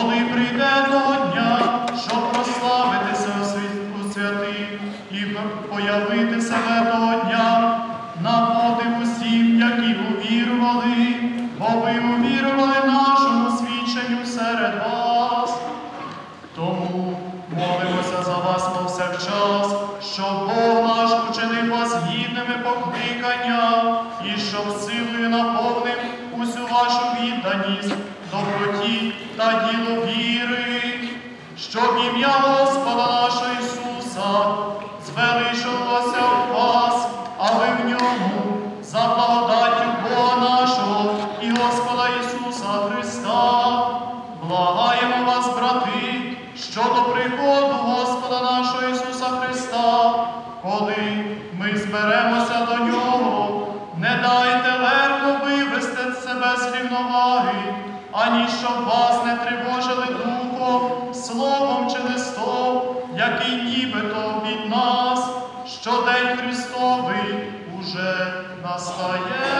коли прийде того дня, щоб прославитися у святих і появити себе того дня, на подив усім, які увірували, бо ви увірували нашому свідченню серед вас. Тому молимося за вас повсякчас, щоб Бог наш учинив вас гідними покликання, і щоб силою наповнив усю вашу відданість, доброті та ділу віри, щоб ім'я Господа нашого Ісуса звеличилося в вас, а ви в ньому за благодаттю Бога нашого і Господа Ісуса Христа. Благаємо вас, брати, щодо приходу Господа нашого Ісуса Христа, коли ми зберемося до Нього, не дайте ані щоб вас не тривожили духом, словом чи листом, який нібито від нас, що день Христовий уже настає.